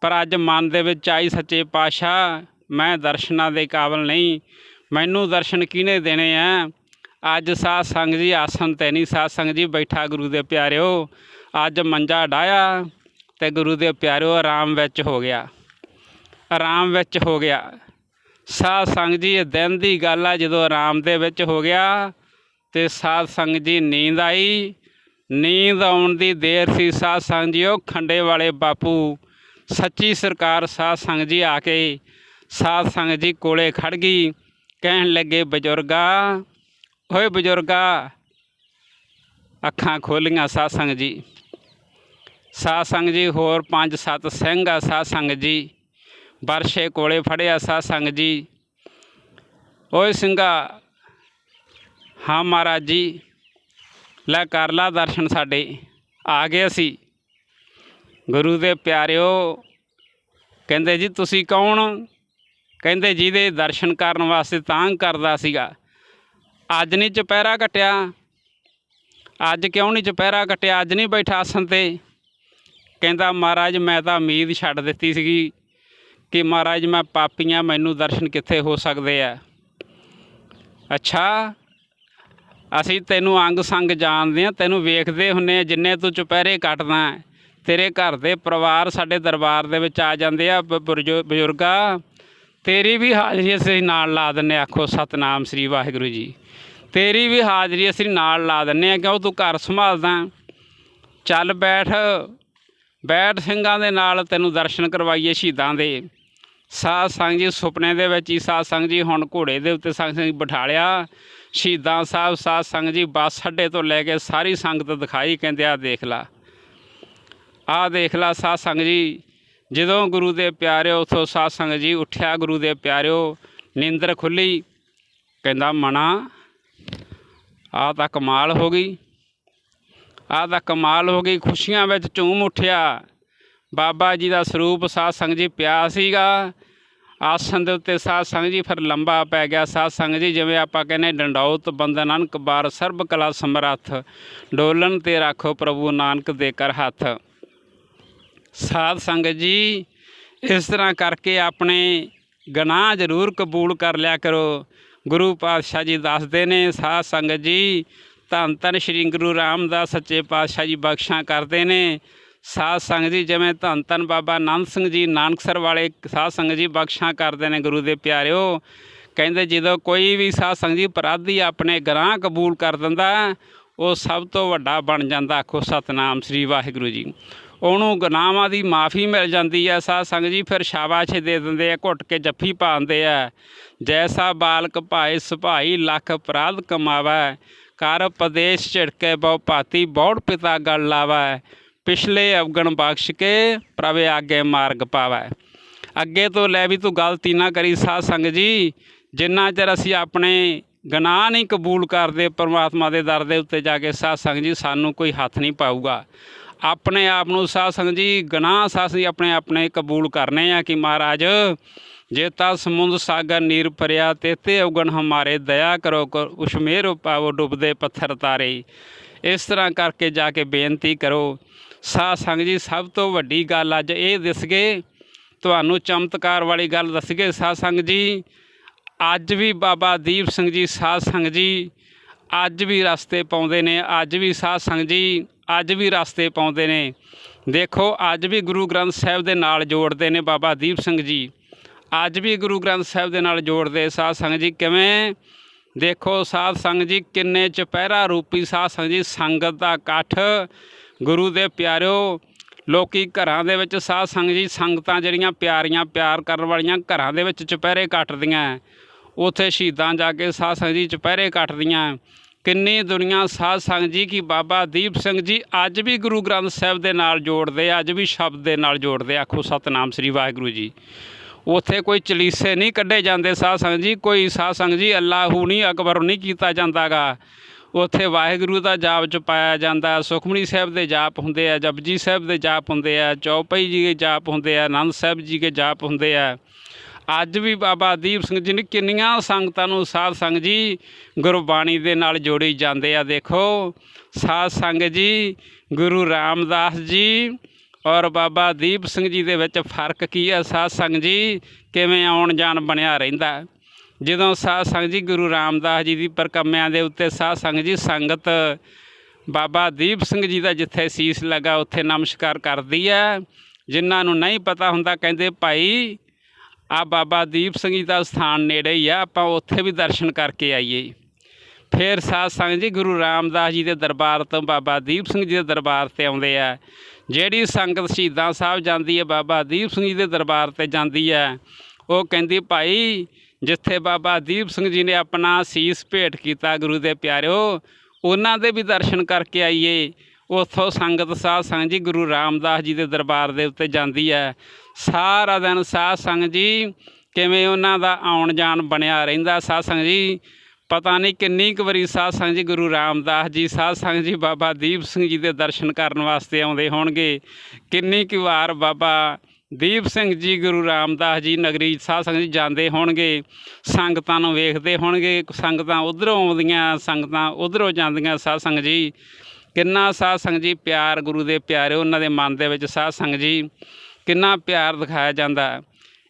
ਪਰ ਅੱਜ ਮਨ ਦੇ ਵਿੱਚ ਆਈ ਸੱਚੇ ਪਾਤਸ਼ਾਹ, ਮੈਂ ਦਰਸ਼ਨਾਂ ਦੇ ਕਾਬਲ ਨਹੀਂ। ਮੈਨੂੰ ਦਰਸ਼ਨ ਕਿਹਨੇ ਦੇਣੇ ਆ? ਅੱਜ ਸਾਧ ਸੰਗ ਜੀ ਆਸਣ ਤੇ ਨਹੀਂ, ਸਾਧ ਸੰਗ ਜੀ ਬੈਠਾ ਗੁਰੂ ਦੇ ਪਿਆਰਿਓ, ਅੱਜ ਮੰਜਾ ਡਾਇਆ ਤੇ ਗੁਰੂ ਦੇ ਪਿਆਰਿਓ ਆਰਾਮ ਵਿੱਚ ਹੋ ਗਿਆ। ਆਰਾਮ ਵਿੱਚ ਹੋ ਗਿਆ। ਸਾਧ ਸੰਗ ਜੀ, ਇਹ ਦਿਨ ਦੀ ਗੱਲ ਆ, ਜਦੋਂ ਆਰਾਮ ਦੇ ਵਿੱਚ ਹੋ ਗਿਆ ਤੇ ਸਾਧ ਸੰਗ ਜੀ ਨੀਂਦ ਆਈ। ਨੀਂਦ ਆਉਣ ਦੀ ਦੇਰ ਸੀ, ਸਾਧ ਸੰਗ ਜੀ, ਉਹ ਖੰਡੇ ਵਾਲੇ ਬਾਪੂ, ਸੱਚੀ ਸਰਕਾਰ ਸਾਧ ਸੰਗ ਜੀ ਆ ਕੇ ਸਾਧ ਸੰਗ ਜੀ ਕੋਲੇ ਖੜ ਗਈ, ਕਹਿਣ ਲੱਗੇ, ਬਜ਼ੁਰਗਾ ਓਏ ਬਜ਼ੁਰਗਾ, ਅੱਖਾਂ ਖੋਲੀਆਂ ਸਾਧ ਸੰਗ ਜੀ। ਸਾਧ ਸੰਗ ਜੀ, ਹੋਰ ਪੰਜ ਸੱਤ ਸਿੰਘ ਆ ਸਾਧ ਸੰਗ ਜੀ। ਵਰਸ਼ੇ ਕੋਲੇ ਫੜਿਆ ਸਾਧ ਸੰਗ ਜੀ। ਓਏ ਸਿੰਘਾ, ਹਾਂ ਮਹਾਰਾਜ ਜੀ, ਲੈ ਕਰ ਲਾ ਦਰਸ਼ਨ ਸਾਡੇ। ਆ ਗਏ ਅਸੀਂ। ਗੁਰੂ ਦੇ ਪਿਆਰਿਓ, ਕਹਿੰਦੇ ਜੀ ਤੁਸੀਂ ਕੌਣ? ਕਹਿੰਦੇ ਜਿਹਦੇ ਦਰਸ਼ਨ ਕਰਨ ਵਾਸਤੇ ਤਾਂ ਕਰਦਾ ਸੀਗਾ। ਅੱਜ ਨਹੀਂ ਚੁਪਹਿਰਾ ਕੱਟਿਆ ਅੱਜ ਕਿਉਂ ਨਹੀਂ ਚੁਪਹਿਰਾ ਕੱਟਿਆ ਅੱਜ ਨਹੀਂ ਬੈਠਾ ਆਸਣ ਤੇ। ਕਹਿੰਦਾ, ਮਹਾਰਾਜ, ਮੈਂ ਤਾਂ ਉਮੀਦ ਛੱਡ ਦਿੱਤੀ ਸੀਗੀ ਕਿ ਮਹਾਰਾਜ, ਮੈਂ ਪਾਪੀਆਂ ਮੈਨੂੰ ਦਰਸ਼ਨ ਕਿੱਥੇ ਹੋ ਸਕਦੇ ਆ? ਅੱਛਾ, ਅਸੀਂ ਤੈਨੂੰ ਅੰਗ ਸੰਗ ਜਾਣਦੇ ਆ ਤੈਨੂੰ ਵੇਖਦੇ ਹੁੰਨੇ ਆ ਜਿੰਨੇ ਤੂੰ ਚੁਪਹਿਰੇ ਕੱਟਦਾ ਤੇਰੇ ਘਰ ਦੇ ਪਰਿਵਾਰ ਸਾਡੇ ਦਰਬਾਰ ਦੇ ਵਿੱਚ ਆ ਜਾਂਦੇ ਆ ਬ- ਬਜ਼ੁ- ਬਜ਼ੁਰਗਾ ਤੇਰੀ ਵੀ ਹਾਜ਼ਰੀ ਅਸੀਂ ਨਾਲ ਲਾ ਦਿੰਨੇ ਹਾਂ। ਆਖੋ, ਸਤਨਾਮ ਸ੍ਰੀ ਵਾਹਿਗੁਰੂ ਜੀ। ਤੇਰੀ ਵੀ ਹਾਜ਼ਰੀ ਅਸੀਂ ਨਾਲ ਲਾ ਦਿੰਨੇ ਆ ਕਿਉਂ ਤੂੰ ਘਰ ਸੰਭਾਲਦਾ ਚੱਲ ਬੈਠ ਬੈਠ ਸਿੰਘਾਂ ਦੇ ਨਾਲ, ਤੈਨੂੰ ਦਰਸ਼ਨ ਕਰਵਾਈਏ ਸ਼ਹੀਦਾਂ ਦੇ। ਸਾਧ ਸੰਗ ਜੀ ਸੁਪਨੇ ਦੇ ਵਿੱਚ ਹੀ, ਸਾਧ ਸੰਗ ਜੀ ਹੁਣ ਘੋੜੇ ਦੇ ਉੱਤੇ ਸੰਗ ਸਿੰਘ ਬਿਠਾ ਲਿਆ ਸ਼ਹੀਦਾਂ ਸਾਹਿਬ, ਸਾਧ ਸੰਗ ਜੀ ਬੱਸ ਅੱਡੇ ਤੋਂ ਲੈ ਕੇ ਸਾਰੀ ਸੰਗਤ ਦਿਖਾਈ, ਕਹਿੰਦੇ ਆ ਦੇਖ ਲਾ। ਆ ਦੇਖ ਲਾ, ਸਾਧ ਸੰਗ ਜੀ ਜਦੋਂ ਗੁਰੂ ਦੇ ਪਿਆਰਿਓ ਉਥੋਂ ਸਾਧ ਸੰਗ ਜੀ ਉੱਠਿਆ, ਗੁਰੂ ਦੇ ਪਿਆਰਿਓ ਨੀਂਦਰ ਖੁੱਲੀ, ਕਹਿੰਦਾ, ਮਣਾ ਆ ਤਾਂ ਕਮਾਲ ਹੋ ਗਈ ਆ ਤਾਂ ਕਮਾਲ ਹੋ ਗਈ, ਖੁਸ਼ੀਆਂ ਵਿੱਚ ਝੂਮ ਉੱਠਿਆ। ਬਾਬਾ ਜੀ ਦਾ ਸਰੂਪ ਸਾਧ ਸੰਗ ਜੀ ਪਿਆ ਸੀਗਾ, ਆਸਣ ਦੇ ਉੱਤੇ ਸਾਧ ਸੰਗ ਜੀ ਫਿਰ ਲੰਬਾ ਪੈ ਗਿਆ। ਸਾਧ ਸੰਗ ਜੀ ਜਿਵੇਂ ਆਪਾਂ ਕਹਿੰਦੇ ਡੰਡੌਤ ਬੰਦਨ ਅਨਕ ਬਾਰ, ਸਰਬ ਕਲਾ, ਸਮਰੱਥ ਡੋਲਨ ਤੇ ਰੱਖੋ ਪ੍ਰਭੂ ਨਾਨਕ ਦੇ ਕਰ ਹੱਥ। ਸਾਧ ਸੰਗਤ ਜੀ, ਇਸ ਤਰ੍ਹਾਂ ਕਰਕੇ ਆਪਣੇ ਗੁਨਾਹ ਜ਼ਰੂਰ ਕਬੂਲ ਕਰ ਲਿਆ ਕਰੋ। ਗੁਰੂ ਪਾਤਸ਼ਾਹ ਜੀ ਦੱਸਦੇ ਨੇ, ਸਾਧ ਸੰਗਤ ਜੀ, ਧੰਨ ਧੰਨ ਸ਼੍ਰੀ ਗੁਰੂ ਰਾਮਦਾਸ ਸੱਚੇ ਪਾਤਸ਼ਾਹ ਜੀ ਬਖਸ਼ਾਂ ਕਰਦੇ ਨੇ। ਸਾਧ ਸੰਗਤ ਜੀ, ਜਿਵੇਂ ਧੰਨ ਧੰਨ ਬਾਬਾ ਆਨੰਦ ਸਿੰਘ ਜੀ ਨਾਨਕਸਰ ਵਾਲੇ ਸਾਧ ਸੰਗਤ ਜੀ ਬਖਸ਼ਾਂ ਕਰਦੇ ਨੇ ਗੁਰੂ ਦੇ ਪਿਆਰਿਓ। ਕਹਿੰਦੇ ਜਦੋਂ ਕੋਈ ਵੀ ਸਾਧ ਸੰਗਤ ਜੀ ਅਪਰਾਧੀ ਆਪਣੇ ਗੁਨਾਹ ਕਬੂਲ ਕਰ ਦਿੰਦਾ, ਉਹ ਸਭ ਤੋਂ ਵੱਡਾ ਬਣ ਜਾਂਦਾ। ਆਖੋ ਸਤਨਾਮ ਸ੍ਰੀ ਵਾਹਿਗੁਰੂ ਜੀ। ਉਹਨੂੰ ਗੁਨਾਹਾਂ ਦੀ ਮਾਫੀ ਮਿਲ ਜਾਂਦੀ ਹੈ। ਸਾਧ ਸੰਗਤ ਜੀ ਫਿਰ ਸ਼ਾਬਾਸ਼ ਦੇ ਦਿੰਦੇ ਆ, ਘੁੱਟ ਕੇ ਜੱਫੀ ਪਾਉਂਦੇ ਆ। ਜੈਸਾ ਬਾਲਕ ਭਾਏ ਸੁਭਾਈ, ਲੱਖ ਅਪਰਾਧ ਕਮਾਵੈ। ਕਰ ਪਦੇਸ਼ ਝਿੜਕੇ ਬਹੁ ਭਾਤੀ ਬੌੜ ਪਿਤਾ ਗਲ ਲਾਵੈ। ਪਿਛਲੇ ਅਵਗਣ ਬਖਸ਼ ਕੇ ਪ੍ਰਵੇ ਆਗੇ ਮਾਰਗ ਪਾਵੈ। ਅੱਗੇ ਤੋਂ ਲੈ ਵੀ ਤੂੰ ਗਲਤੀ ਨਾ ਕਰੀ ਸਾਧ ਸੰਗ ਜੀ। ਜਿੰਨਾ ਚਿਰ ਅਸੀਂ ਆਪਣੇ ਗੁਨਾਹ ਨਹੀਂ ਕਬੂਲ ਕਰਦੇ, ਪਰਮਾਤਮਾ ਦੇ ਦਰ ਦੇ ਉੱਤੇ ਜਾ ਕੇ ਸਾਧ ਸੰਗ ਜੀ ਸਾਨੂੰ ਕੋਈ ਹੱਥ ਨਹੀਂ ਪਾਊਗਾ। ਆਪਣੇ ਆਪ ਨੂੰ ਸਾਧ ਸੰਗਤ ਜੀ, ਗੁਨਾਹ ਸਾਧ ਸੰਗਤ ਜੀ ਆਪਣੇ ਆਪਣੇ ਕਬੂਲ ਕਰਨੇ ਆ ਕਿ ਮਹਾਰਾਜ, ਜੇ ਤਾ ਸਮੁੰਦ ਸਾਗਰ ਨੀਰ ਭਰਿਆ ਤੇਤੇ ਉਗਣ ਹਮਾਰੇ ਦਇਆ ਕਰੋ ਉਸ਼ਮੇਰ ਪਾਵੋ ਡੁੱਬਦੇ ਪੱਥਰ ਤਾਰੇ। ਇਸ ਤਰ੍ਹਾਂ ਕਰਕੇ ਜਾ ਕੇ ਬੇਨਤੀ ਕਰੋ। ਸਾਧ ਸੰਗਤ ਜੀ, ਸਭ ਤੋਂ ਵੱਡੀ ਗੱਲ ਅੱਜ ਇਹ ਦਿਸ ਗਏ। ਤੁਹਾਨੂੰ ਚਮਤਕਾਰ ਵਾਲੀ ਗੱਲ ਦੱਸ ਗਏ। ਸਾਧ ਸੰਗਤ ਜੀ, ਅੱਜ ਵੀ ਬਾਬਾ ਦੀਪ ਸਿੰਘ ਜੀ ਸਾਧ ਸੰਗਤ ਜੀ ਅੱਜ ਵੀ ਰਸਤੇ ਪਾਉਂਦੇ ਨੇ। ਅੱਜ ਵੀ ਸਾਧ ਸੰਗਤ ਜੀ ਅੱਜ ਵੀ ਰਸਤੇ ਪਾਉਂਦੇ ਨੇ। ਦੇਖੋ, ਅੱਜ ਵੀ ਗੁਰੂ ਗ੍ਰੰਥ ਸਾਹਿਬ ਦੇ ਨਾਲ ਜੋੜਦੇ ਨੇ ਬਾਬਾ ਦੀਪ ਸਿੰਘ ਜੀ। ਅੱਜ ਵੀ ਗੁਰੂ ਗ੍ਰੰਥ ਸਾਹਿਬ ਦੇ ਨਾਲ ਜੋੜਦੇ ਸਾਧ ਸੰਗਤ ਜੀ। ਕਿਵੇਂ? ਦੇਖੋ, ਸਾਧ ਸੰਗਤ ਜੀ ਕਿੰਨੇ ਚੁਪਹਿਰਾ ਰੂਪੀ ਸਾਧ ਸੰਗਤ ਜੀ, ਸੰਗਤ ਦਾ ਇਕੱਠ। ਗੁਰੂ ਦੇ ਪਿਆਰਿਓ, ਲੋਕੀ ਘਰਾਂ ਦੇ ਵਿੱਚ ਸਾਧ ਸੰਗਤ ਜੀ ਸੰਗਤਾਂ ਜਿਹੜੀਆਂ ਪਿਆਰੀਆਂ ਪਿਆਰ ਕਰਨ ਵਾਲੀਆਂ ਘਰਾਂ ਦੇ ਵਿੱਚ ਚੁਪਹਿਰੇ ਕੱਟਦੀਆਂ। ਉੱਥੇ ਸ਼ਹੀਦਾਂ ਜਾ ਕੇ ਸਾਧ ਸੰਗਤ ਜੀ ਚੁਪਹਿਰੇ ਕੱਟਦੀਆਂ। ਕਿੰਨੀ ਦੁਨੀਆ ਸਾਧ ਸੰਗਤ ਜੀ ਕੀ ਬਾਬਾ ਦੀਪ ਸਿੰਘ ਜੀ, ਅੱਜ ਵੀ ਗੁਰੂ ਗ੍ਰੰਥ ਸਾਹਿਬ ਦੇ ਨਾਲ ਜੋੜਦੇ ਅੱਜ ਵੀ ਸ਼ਬਦ ਦੇ ਨਾਲ ਜੋੜਦੇ ਆਖੋ ਸਤਨਾਮ ਸ੍ਰੀ ਵਾਹਿਗੁਰੂ ਜੀ। ਉੱਥੇ ਕੋਈ ਚਲੀਸੇ ਨਹੀਂ ਕੱਢੇ ਜਾਂਦੇ ਸਾਧ ਸੰਗਤ ਜੀ, ਕੋਈ ਸਾਧ ਸੰਗਤ ਜੀ ਅੱਲਾਹੂ ਨਹੀਂ, ਅਕਬਰ ਨਹੀਂ ਕੀਤਾ ਜਾਂਦਾਗਾ। ਉੱਥੇ ਵਾਹਿਗੁਰੂ ਦਾ ਜਾਪ ਚ ਪਾਇਆ ਜਾਂਦਾ, ਸੁਖਮਨੀ ਸਾਹਿਬ ਦੇ ਜਾਪ ਹੁੰਦੇ ਆ, ਜਪਜੀ ਸਾਹਿਬ ਦੇ ਜਾਪ ਹੁੰਦੇ ਆ, ਚੌਪਈ ਜੀ ਦੇ ਜਾਪ ਹੁੰਦੇ ਆ, ਆਨੰਦ ਸਾਹਿਬ ਜੀ ਦੇ ਜਾਪ ਹੁੰਦੇ ਆ। ਅੱਜ ਵੀ ਬਾਬਾ ਦੀਪ ਸਿੰਘ ਜੀ ਨੇ ਕਿੰਨੀਆਂ ਸੰਗਤਾਂ ਨੂੰ ਸਾਧ ਸੰਗਤ ਜੀ ਗੁਰਬਾਣੀ ਦੇ ਨਾਲ ਜੋੜੀ ਜਾਂਦੇ ਆ, ਦੇਖੋ। ਸਾਧ ਸੰਗਤ ਜੀ, ਗੁਰੂ ਰਾਮਦਾਸ ਜੀ ਔਰ ਬਾਬਾ ਦੀਪ ਸਿੰਘ ਜੀ ਦੇ ਵਿੱਚ ਫ਼ਰਕ ਕੀ ਹੈ ਸਾਧ ਸੰਗਤ ਜੀ ਕਿਵੇਂ ਆਉਣ ਜਾਣ ਬਣਿਆ ਰਹਿੰਦਾ? ਜਦੋਂ ਸਾਧ ਸੰਗਤ ਜੀ ਗੁਰੂ ਰਾਮਦਾਸ ਜੀ ਦੀ ਪਰਕੰਮਿਆਂ ਦੇ ਉੱਤੇ ਸਾਧ ਸੰਗਤ ਜੀ ਸੰਗਤ ਬਾਬਾ ਦੀਪ ਸਿੰਘ ਜੀ ਦਾ ਜਿੱਥੇ ਸੀਸ ਲੱਗਾ, ਉੱਥੇ ਨਮਸਕਾਰ ਕਰਦੀ ਹੈ ਜਿਨ੍ਹਾਂ ਨੂੰ ਨਹੀਂ ਪਤਾ ਹੁੰਦਾ, ਕਹਿੰਦੇ, ਭਾਈ ਆ ਬਾਬਾ ਦੀਪ ਸਿੰਘ ਜੀ ਦਾ ਸਥਾਨ ਨੇੜੇ ਹੀ ਆ, ਆਪਾਂ ਉੱਥੇ ਵੀ ਦਰਸ਼ਨ ਕਰਕੇ ਆਈਏ। ਫਿਰ ਸਾਧ ਸੰਗਤ ਜੀ ਗੁਰੂ ਰਾਮਦਾਸ ਜੀ ਦੇ ਦਰਬਾਰ ਤੋਂ ਬਾਬਾ ਦੀਪ ਸਿੰਘ ਜੀ ਦੇ ਦਰਬਾਰ ਤੇ ਆਉਂਦੇ ਆ। ਜਿਹੜੀ ਸੰਗਤ ਸ਼ਹੀਦਾਂ ਸਾਹਿਬ ਜਾਂਦੀ ਹੈ, ਬਾਬਾ ਦੀਪ ਸਿੰਘ ਜੀ ਦੇ ਦਰਬਾਰ ਤੇ ਜਾਂਦੀ ਹੈ, ਉਹ ਕਹਿੰਦੀ, ਭਾਈ, ਜਿੱਥੇ ਬਾਬਾ ਦੀਪ ਸਿੰਘ ਜੀ ਨੇ ਆਪਣਾ ਸੀਸ ਭੇਟ ਕੀਤਾ ਗੁਰੂ ਦੇ ਪਿਆਰਿਓ, ਉਹਨਾਂ ਦੇ ਵੀ ਦਰਸ਼ਨ ਕਰਕੇ ਆਈਏ। ਉੱਥੋਂ ਸੰਗਤ ਸਾਧ ਸੰਗਤ ਜੀ ਗੁਰੂ ਰਾਮਦਾਸ ਜੀ ਦੇ ਦਰਬਾਰ ਦੇ ਉੱਤੇ ਜਾਂਦੀ ਹੈ। ਸਾਰਾ ਦਿਨ ਸਾਧ ਸੰਗਤ ਜੀ, ਕਿਵੇਂ ਉਹਨਾਂ ਦਾ ਆਉਣ ਜਾਣ ਬਣਿਆ ਰਹਿੰਦਾ ਸਾਧ ਸੰਗਤ ਜੀ। ਪਤਾ ਨਹੀਂ ਕਿੰਨੀ ਕੁ ਵਾਰੀ ਸਾਧ ਸੰਗਤ ਜੀ ਗੁਰੂ ਰਾਮਦਾਸ ਜੀ, ਸਾਧ ਸੰਗਤ ਜੀ ਬਾਬਾ ਦੀਪ ਸਿੰਘ ਜੀ ਦੇ ਦਰਸ਼ਨ ਕਰਨ ਵਾਸਤੇ ਆਉਂਦੇ ਹੋਣਗੇ। ਕਿੰਨੀ ਕੁ ਵਾਰ ਬਾਬਾ ਦੀਪ ਸਿੰਘ ਜੀ, ਗੁਰੂ ਰਾਮਦਾਸ ਜੀ ਨਗਰੀ ਸਾਧ ਸੰਗਤ ਜੀ ਜਾਂਦੇ ਹੋਣਗੇ। ਸੰਗਤਾਂ ਨੂੰ ਵੇਖਦੇ ਹੋਣਗੇ, ਸੰਗਤਾਂ ਉਧਰੋਂ ਆਉਂਦੀਆਂ, ਸੰਗਤਾਂ ਉਧਰੋਂ ਜਾਂਦੀਆਂ ਸਾਧ ਸੰਗਤ ਜੀ। ਕਿੰਨਾ ਸਾਧ ਸੰਗਤ ਜੀ ਪਿਆਰ ਗੁਰੂ ਦੇ ਪਿਆਰੇ, ਉਹਨਾਂ ਦੇ ਮਨ ਦੇ ਵਿੱਚ ਸਾਧ ਸੰਗਤ ਜੀ। ਕਿੰਨਾ ਪਿਆਰ ਦਿਖਾਇਆ ਜਾਂਦਾ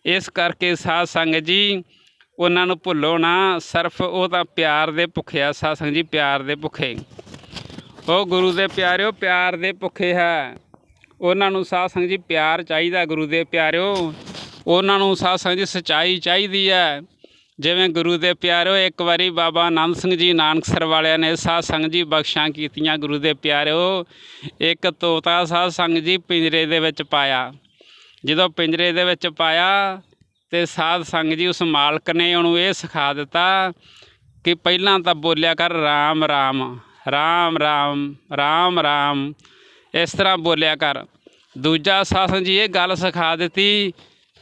ਇਸ ਕਰਕੇ ਸਾਧ ਸੰਗਤ ਜੀ, ਉਹਨਾਂ ਨੂੰ ਭੁੱਲੋ ਨਾ, ਸਿਰਫ ਉਹ ਤਾਂ ਪਿਆਰ ਦੇ ਭੁੱਖੇ ਆ, ਸਾਧ ਸੰਗਤ ਜੀ, ਪਿਆਰ ਦੇ ਭੁੱਖੇ। ਉਹ ਗੁਰੂ ਦੇ ਪਿਆਰਿਓ, ਪਿਆਰ ਦੇ ਭੁੱਖੇ ਹੈ। ਉਹਨਾਂ ਨੂੰ ਸਾਧ ਸੰਗਤ ਜੀ, ਪਿਆਰ ਚਾਹੀਦਾ ਗੁਰੂ ਦੇ ਪਿਆਰਿਓ। ਉਹਨਾਂ ਨੂੰ ਸਾਧ ਸੰਗਤ ਜੀ, ਸਚਾਈ ਚਾਹੀਦੀ ਹੈ। ਜਿਵੇਂ ਗੁਰੂ ਦੇ ਪਿਆਰਿਓ, ਇੱਕ ਵਾਰੀ ਬਾਬਾ ਆਨੰਦ ਸਿੰਘ ਜੀ ਨਾਨਕਸਰ ਵਾਲਿਆਂ ਨੇ ਸਾਧ ਸੰਗਤ ਜੀ ਬਖਸ਼ਾਂ ਕੀਤੀਆਂ ਗੁਰੂ ਦੇ ਪਿਆਰਿਓ। ਇੱਕ ਤੋਤਾ ਸਾਧ ਸੰਗਤ ਜੀ, ਪਿੰਜਰੇ ਦੇ ਵਿੱਚ ਪਾਇਆ। ਜਦੋਂ ਪਿੰਜਰੇ ਦੇ ਵਿੱਚ ਪਾਇਆ ਤੇ ਸਾਧ ਸੰਗਤ ਜੀ ਉਸ ਮਾਲਕ ਨੇ ਉਹਨੂੰ ਇਹ ਸਿਖਾ ਦਿੱਤਾ ਕਿ ਪਹਿਲਾਂ ਤਾਂ ਬੋਲਿਆ ਕਰ ਰਾਮ ਰਾਮ ਰਾਮ ਰਾਮ ਰਾਮ ਰਾਮ, ਇਸ ਤਰ੍ਹਾਂ ਬੋਲਿਆ ਕਰ। ਦੂਜਾ ਸਾਸਨ ਜੀ ਇਹ ਗੱਲ ਸਿਖਾ ਦਿੱਤੀ,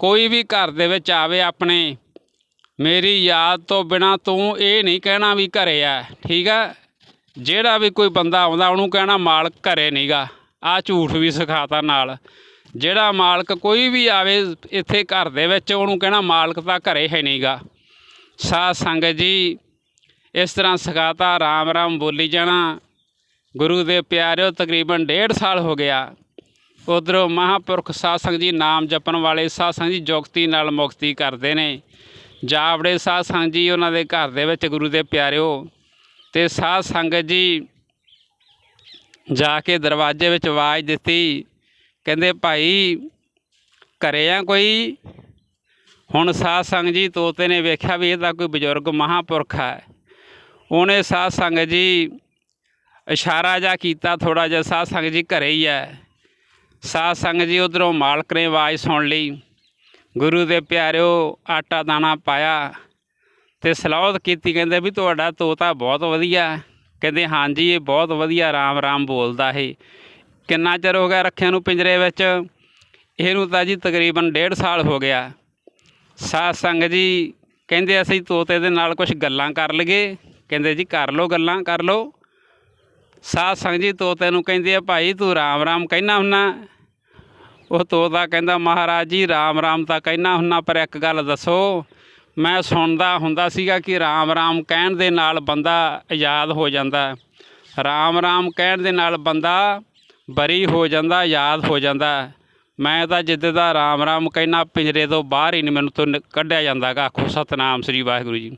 ਕੋਈ ਵੀ ਘਰ ਦੇ ਵਿੱਚ ਆਵੇ ਆਪਣੇ, ਮੇਰੀ ਯਾਦ ਤੋਂ ਬਿਨਾ ਤੂੰ ਇਹ ਨਹੀਂ ਕਹਿਣਾ ਵੀ ਘਰੇ ਆ, ਠੀਕ ਆ? ਜਿਹੜਾ ਵੀ ਕੋਈ ਬੰਦਾ ਆਉਂਦਾ ਉਹਨੂੰ ਕਹਿਣਾ ਮਾਲਕ ਘਰੇ ਨਹੀਂਗਾ ਆ ਝੂਠ ਵੀ ਸਿਖਾਤਾ ਨਾਲ। ਜਿਹੜਾ ਮਾਲਕ ਕੋਈ ਵੀ ਆਵੇ ਇੱਥੇ ਘਰ ਦੇ ਵਿੱਚ, ਉਹਨੂੰ ਕਹਿਣਾ ਮਾਲਕ ਤਾਂ ਘਰੇ ਹੈ ਨਹੀਂਗਾ ਸਾਧ ਸੰਗਤ ਜੀ, ਇਸ ਤਰ੍ਹਾਂ ਸਿਖਾਤਾ, ਰਾਮ ਰਾਮ ਬੋਲੀ ਜਾਣਾ। ਗੁਰੂ ਦੇ ਪਿਆਰਿਓ, ਤਕਰੀਬਨ ਡੇਢ ਸਾਲ ਹੋ ਗਿਆ। ਉਧਰੋਂ ਮਹਾਪੁਰਖ ਸਾਧ ਸੰਗਤ ਜੀ ਨਾਮ ਜਪਣ ਵਾਲੇ ਸਾਧ ਸੰਗਤ ਜੀ ਜੋਗਤੀ ਨਾਲ ਮੁਕਤੀ ਕਰਦੇ ਨੇ। ਜਾਵੜੇ ਸਾਧ ਸੰਗਤ ਜੀ, ਉਹਨਾਂ ਦੇ ਘਰ ਦੇ ਵਿੱਚ ਗੁਰੂ ਦੇ ਪਿਆਰਿਓ। ਤੇ ਸਾਧ ਸੰਗਤ ਜੀ, ਜਾ ਕੇ ਦਰਵਾਜ਼ੇ ਵਿੱਚ ਆਵਾਜ਼ ਦਿੱਤੀ। ਕਹਿੰਦੇ, ਭਾਈ, ਘਰੇ ਆ ਕੋਈ? ਹੁਣ ਸਾਧ ਸੰਗਤ ਜੀ ਤੋਤੇ ਨੇ ਵੇਖਿਆ ਵੀ ਇਹ ਤਾਂ ਕੋਈ ਬਜ਼ੁਰਗ ਮਹਾਪੁਰਖ ਹੈ। ਉਹਨੇ ਸਾਧ ਸੰਗਤ ਜੀ ਇਸ਼ਾਰਾ ਜਾ ਕੀਤਾ ਥੋੜਾ ਜਿਹਾ ਸਾਧ ਸੰਗਤ ਜੀ ਘਰੇ ਹੀ ਹੈ। ਸਾਧ ਸੰਗਤ ਜੀ ਉਧਰੋਂ ਮਾਲਕ ਨੇ ਆਵਾਜ਼ ਸੁਣ ਲਈ। ਗੁਰੂ ਦੇ ਪਿਆਰਿਓ, ਆਟਾ ਦਾਣਾ ਪਾਇਆ ਤੇ ਸਲਾਹਤ ਕੀਤੀ, ਕਹਿੰਦੇ ਵੀ ਤੁਹਾਡਾ ਤੋਤਾ ਬਹੁਤ ਵਧੀਆ ਕਹਿੰਦੇ, ਹਾਂਜੀ, ਇਹ ਬਹੁਤ ਵਧੀਆ ਰਾਮ ਰਾਮ ਬੋਲਦਾ ਹੈ। ਕਿੰਨਾ ਚਿਰ ਹੋ ਗਿਆ ਰੱਖਿਆ ਨੂੰ ਪਿੰਜਰੇ ਵਿੱਚ? ਇਹਨੂੰ ਤਾਂ ਜੀ ਤਕਰੀਬਨ ਡੇਢ ਸਾਲ ਹੋ ਗਿਆ। ਸਾਧ ਸੰਗਤ ਜੀ ਕਹਿੰਦੇ ਅਸੀਂ ਤੋਤੇ ਦੇ ਨਾਲ ਕੁਝ ਗੱਲਾਂ ਕਰ ਲਈਏ। ਕਹਿੰਦੇ ਜੀ ਕਰ ਲਓ, ਗੱਲਾਂ ਕਰ ਲਓ। ਸਾਧ ਸੰਗਤ ਜੀ ਤੋਤੇ ਨੂੰ ਕਹਿੰਦੇ ਆ, ਭਾਈ ਤੂੰ ਰਾਮ ਰਾਮ ਕਹਿਣਾ ਹੁੰਨਾ? ਉਹ ਤੋਤਾ ਕਹਿੰਦਾ, ਮਹਾਰਾਜ ਜੀ, ਰਾਮ ਰਾਮ ਤਾਂ ਕਹਿਣਾ ਹੁੰਨਾ, ਪਰ ਇੱਕ ਗੱਲ ਦੱਸੋ। ਮੈਂ ਸੁਣਦਾ ਹੁੰਦਾ ਸੀਗਾ ਕਿ ਰਾਮ ਰਾਮ ਕਹਿਣ ਦੇ ਨਾਲ ਬੰਦਾ ਆਜ਼ਾਦ ਹੋ ਜਾਂਦਾ। ਰਾਮ ਰਾਮ ਕਹਿਣ ਦੇ ਨਾਲ ਬੰਦਾ ਬਰੀ ਹੋ ਜਾਂਦਾ, ਯਾਦ ਹੋ ਜਾਂਦਾ। ਮੈਂ ਤਾਂ ਜਿੱਦ ਦਾ ਰਾਮ ਰਾਮ ਕਹਿਣਾ ਪਿੰਜਰੇ ਤੋਂ ਬਾਹਰ ਹੀ ਨਹੀਂ ਮੈਨੂੰ ਤੋਂ ਨਿ- ਕੱਢਿਆ ਜਾਂਦਾਗਾ, ਆਖੋ ਸਤਨਾਮ ਸ੍ਰੀ ਵਾਹਿਗੁਰੂ ਜੀ।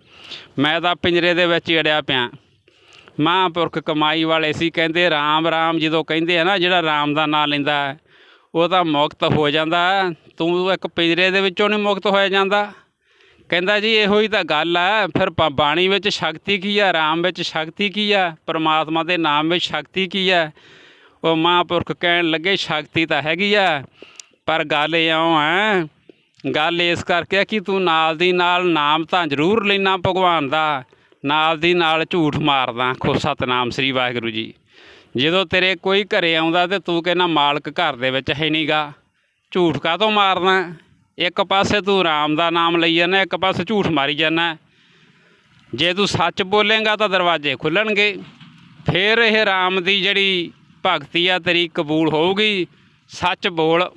ਮੈਂ ਤਾਂ ਪਿੰਜਰੇ ਦੇ ਵਿੱਚ ਹੀ ਅੜਿਆ ਪਿਆ। ਮਹਾਂਪੁਰਖ ਕਮਾਈ ਵਾਲੇ ਸੀ, ਕਹਿੰਦੇ ਰਾਮ ਰਾਮ ਜਦੋਂ ਕਹਿੰਦੇ ਆ ਨਾ, ਜਿਹੜਾ ਰਾਮ ਦਾ ਨਾਮ ਲੈਂਦਾ, ਉਹ ਤਾਂ ਮੁਕਤ ਹੋ ਜਾਂਦਾ। ਤੂੰ ਇੱਕ ਪਿੰਜਰੇ ਦੇ ਵਿੱਚੋਂ ਨਹੀਂ ਮੁਕਤ ਹੋਇਆ ਜਾਂਦਾ। ਕਹਿੰਦਾ ਜੀ, ਇਹੋ ਹੀ ਤਾਂ ਗੱਲ ਹੈ ਫਿਰ ਬਾਣੀ ਵਿੱਚ ਸ਼ਕਤੀ ਕੀ ਆ? ਰਾਮ ਵਿੱਚ ਸ਼ਕਤੀ ਕੀ ਆ? ਪਰਮਾਤਮਾ ਦੇ ਨਾਮ ਵਿੱਚ ਸ਼ਕਤੀ ਕੀ ਆ? ਉਹ ਮਹਾਂਪੁਰਖ ਕਹਿਣ ਲੱਗੇ, ਸ਼ਕਤੀ ਤਾਂ ਹੈਗੀ ਆ, ਪਰ ਗੱਲ ਇਉਂ ਹੈ, ਗੱਲ ਇਸ ਕਰਕੇ ਕਿ ਤੂੰ ਨਾਲ ਦੀ ਨਾਲ ਨਾਮ ਤਾਂ ਜ਼ਰੂਰ ਲੈਣਾ ਭਗਵਾਨ ਦਾ, ਨਾਲ ਦੀ ਨਾਲ ਝੂਠ ਮਾਰਦਾ, ਖੋ ਸਤਨਾਮ ਸ੍ਰੀ ਵਾਹਿਗੁਰੂ ਜੀ। ਜਦੋਂ ਤੇਰੇ ਕੋਈ ਘਰੇ ਆਉਂਦਾ ਤੇ ਤੂੰ ਕਹਿੰਦਾ, ਮਾਲਕ ਘਰ ਦੇ ਵਿੱਚ ਹੈ ਨਹੀਂਗਾ ਝੂਠ ਕਾਹਤੋਂ ਮਾਰਦਾ ਇੱਕ ਪਾਸੇ ਤੂੰ ਰਾਮ ਦਾ ਨਾਮ ਲਈ ਜਾਂਦਾ, ਇੱਕ ਪਾਸੇ ਝੂਠ ਮਾਰੀ ਜਾਂਦਾ। ਜੇ ਤੂੰ ਸੱਚ ਬੋਲੇਗਾ ਤਾਂ ਦਰਵਾਜ਼ੇ ਖੁੱਲਣਗੇ। ਫਿਰ ਇਹ ਰਾਮ ਦੀ ਜਿਹੜੀ ਭਗਤੀ ਆ, ਤੇਰੀ ਕਬੂਲ ਹੋਊਗੀ। ਸੱਚ ਬੋਲ।